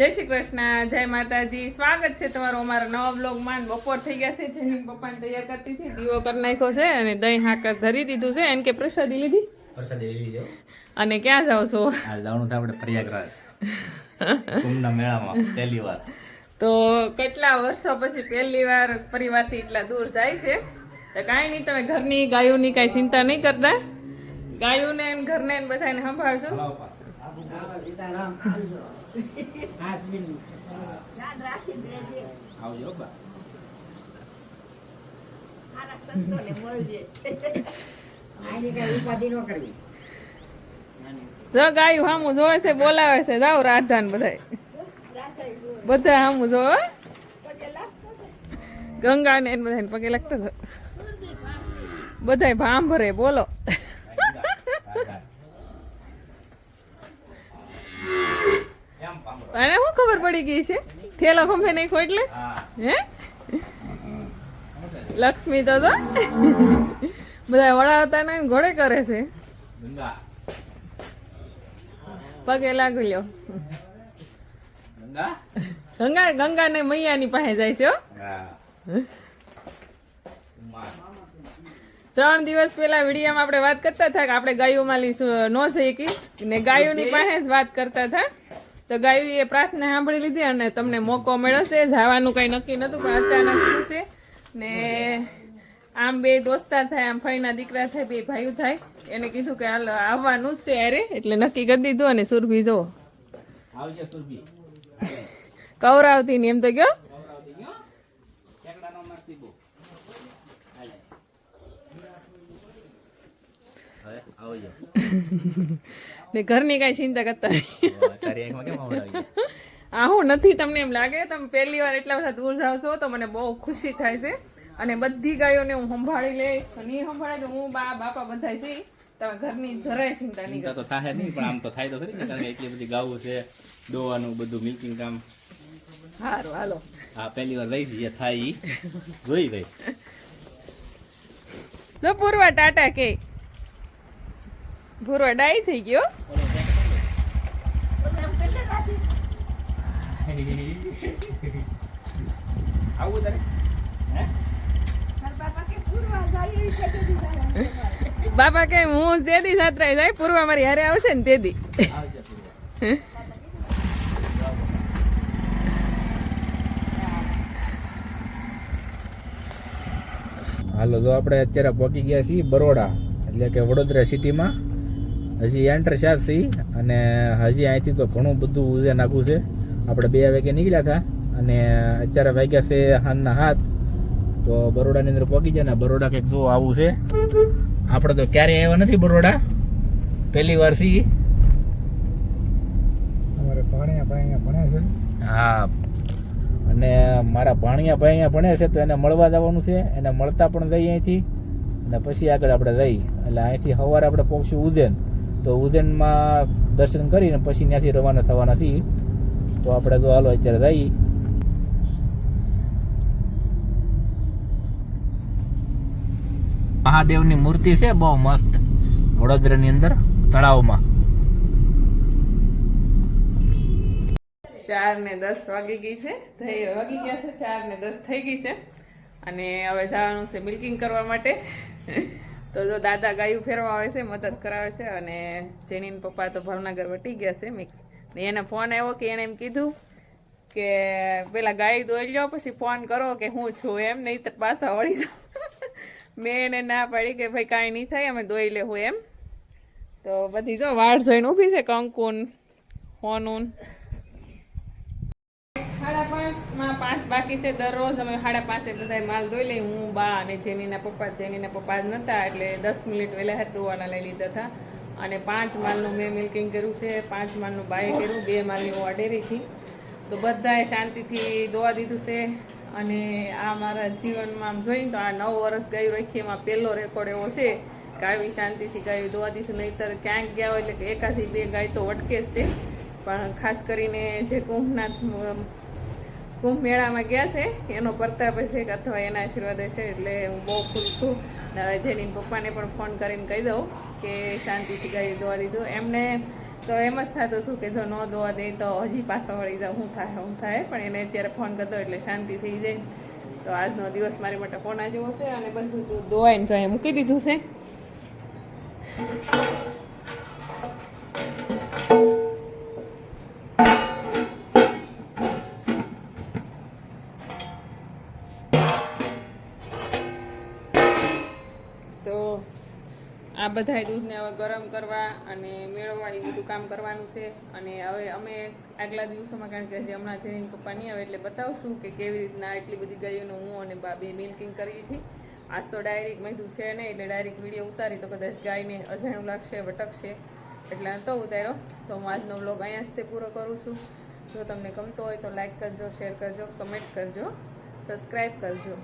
જય શ્રી કૃષ્ણ જય માતાજી. સ્વાગત છે તમારું અમારા નવા બ્લોગમાં બપોર થઈ ગયા છે. જેની પપ્પાને તૈયાર કરતી હતી. દીવો કરી નાખ્યો છે અને દહીં હાકર ધરી દીધું છે. એને કે પ્રસાદી લીધી? પ્રસાદી લીધી અને ક્યાં જાવ છો? જવાનું છે આપણે પ્રયાગરાજ. કુંભના મેળામાં પહેલી વાર. તો કેટલા વર્ષો પછી પહેલી વાર પરિવારથી એટલા દૂર જાય છે? તો કાંઈ નહીં તમે ઘરની ગાયોની કાંઈ ચિંતા નહીં કરતા. ગાયોને ને ઘરને બધાને સંભાળશો આવજો બા. જો ગાયું હામું જોવે છે બોલાવે છે. જાઓ રાધાન બધાય. બધા હામું જોવે. હો. ગંગા ને એને બધાને પગે લાગતો બધાય ભામ ભરે બોલો એમ પામરો અને શું ખબર પડી ગઈ છે. થેલો ખંભે નહીં એટલે. હે? લક્ષ્મી તો તો બધા વડાવતા ને ઘોડે કરે છે. પગે લાગી લ્યો. ગંગા? ગંગા ને મૈયાની પાસે જાય છે. ત્રણ દિવસ પહેલા વિડીયામાં આપણે વાત કરતા હતા કે આપણે ગાયોમાં ન છે કે ને ગાયોની પાસે જ વાત કરતા હતા. તો ગાયો એ પ્રાર્થના સાંભળી લીધી અને તમને મોકો મળશે. જવાનું કંઈ નક્કી નહોતું પણ અચાનક થશે ને આમ બે દોસ્તાર થાય આમ ફઈના દીકરા થાય બે ભાઈઓ થાય. એને કીધું કે હાલ આવવાનું જ છે અરે એટલે નક્કી કરી દીધું અને સુરભી જો કૌરાવતી ને એમ તો ગયો કવરાવતી ગયો ટેકડાનો મસ્તી બહુ હાલે. હવે આવજો ને ઘરની કાંઈ ચિંતા કરતા? આ હું નથી તમને એમ લાગે તમે પહેલી વાર એટલા બધા દૂર જાવ છો તો મને બહુ ખુશી થાય છે. અને બધી ગાયોને હું સંભાળી લે નહીં સંભાળે તો હું બા બાપા બધા છે તમે ઘરની જરાય ચિંતા નહીં તો થાય નહીં પણ આમ તો થાય તો ખરી ને કે એટલી બધી ગાવું છે દોવાનું બધું મિલ્કિંગ કામ. સારું હાલો. હા પહેલી વાર રહી જઈએ થાય જોઈ ગઈ તો પૂર્વા ટાટા કે. પૂર્વા ડાઈ થઈ ગયો. બાપા કે હું જેદી સાત્રાય જાય, પૂર્વા મારી હારે આવશે ને તેદી હાલો, તો આપણે અત્યારે પહોંચી ગયા છીએ બરોડા, એટલે કે વડોદરા સિટીમાં હજી એન્ટર છીએ અને હજી અહીંથી તો ઘણું બધું ઉજે નાખવું છે. આપણે બે વાગે નીકળ્યા હતા અને અત્યારે વાગ્યા છે હાનના હાથ તો બરોડાની અંદર પહોંચી જાય ને બરોડા કંઈક જો આવું છે. આપણે તો ક્યારેય આવ્યા નથી બરોડા. પહેલી વાર સી અમારે ભાણિયા ભાઈ અહીંયા ભણે છે. હા. અને મારા ભાણિયા ભાઈ અહીંયા ભણે છે તો એને મળવા જવાનું છે. એને મળતા પણ જઈએ અહીંથી. અને પછી આગળ આપણે જઈ એટલે અહીંથી સવારે આપણે પહોંચશું ઉજ્જૈન તો ઉજ્જૈનમાં દર્શન કરીને પછી ત્યાંથી રવાના થવાના છીએ. તો આપણે તો હાલો અત્યારે જઈ મહાદેવની મૂર્તિ છે, બહુ મસ્ત. વડોદરાની અંદર, તળાવમાં. ચાર ને દસ વાગી ગઈ છે. થઈ, વાગી ગયા છે ચાર ને દસ થઈ ગઈ છે. અને હવે જવાનું છે મિલ્કિંગ કરવા માટે. તો જો દાદા ગાયું ફેરવા આવે છે, મદદ કરાવે છે અને જેની પપ્પા તો ભાવનગર વટી ગયા છે, મિક ને એને ફોન આવ્યો કે એણે એમ કીધું કે પેલા ગાય દોઈ લો, પછી ફોન કરો કે હું છું એમ, નહીં પાછા વળી જાઉં. મેં એને ના પાડી કે ભાઈ કાંઈ નહીં થાય, અમે દોઈ લેવું એમ. તો બધી જો વાળ જોઈને ઊભી છે, કંકુન હોનું સાડા પાંચમાં પાંચ બાકી છે દરરોજ. અમે સાડા પાંચે બધા માલ ધોઈ લઈ, હું, બા અને જેનીના પપ્પા. જેનીના પપ્પા જ નહોતા એટલે દસ મિનિટ વહેલા હાથ ધોવાના લઈ લીધા હતા. અને પાંચ માલનું મેં મિલ્કિંગ કર્યું છે. પાંચ માલનું બાએ કર્યું, બે માલની હું અડેરીથી તો બધાએ શાંતિથી દોવા દીધું છે. અને આ મારા જીવનમાં આમ જોઈને તો આ નવ વર્ષ ગાયું રાખી, એમાં પહેલો રેકોર્ડ એવો છે કે આવી શાંતિથી ગાયું દોવા દીધું. નહીંતર ક્યાંક ગયા હોય એટલે એકાથી બે ગાય તો વટકે જ તે. પણ ખાસ કરીને જે કુંભનાથ કુંભ મેળામાં ગયા છે. એનો પ્રતાપ છે અથવા એના આશીર્વાદ છે એટલે હું બહુ ખુશ છું. જેની પપ્પાને પણ ફોન કરીને કહી દઉં કે શાંતિથી ગાયું દોવા દીધું. એમને તો એમ જ થતું હતું કે જો ન દોવા દે તો હજી પાછા વળી જાઉં. હું થાય હું થાય. પણ એને અત્યારે ફોન કરતો એટલે શાંતિ થઈ જાય. તો આજનો દિવસ મારી માટે ફોન જેવો છે અને બધું તું દોવાઈને તો એ મૂકી દીધું છે. આ બધાય દૂધને હવે ગરમ કરવા અને મેળવવા એ બધું કામ કરવાનું છે. અને હવે અમે આગલા દિવસોમાં કારણ કે હજી હમણાં જઈને પપ્પા નહીં આવે એટલે બતાવશું કે કેવી રીતના એટલી બધી ગાયોનું હું અને બાબી મિલ્કિંગ કરીએ છીએ. આજ તો ડાયરેક્ટ મેં છે નહીં એટલે ડાયરેક્ટ વીડિયો ઉતારી તો કદાચ ગાયને અજાણું લાગશે ભટકશે એટલે તો ઉતાર્યો. તો હું આજનો વ્લોગ અહીંયા જ તે પૂરો કરું છું. જો તમને ગમતો હોય તો લાઇક કરજો શેર કરજો કમેન્ટ કરજો સબસ્ક્રાઈબ કરજો.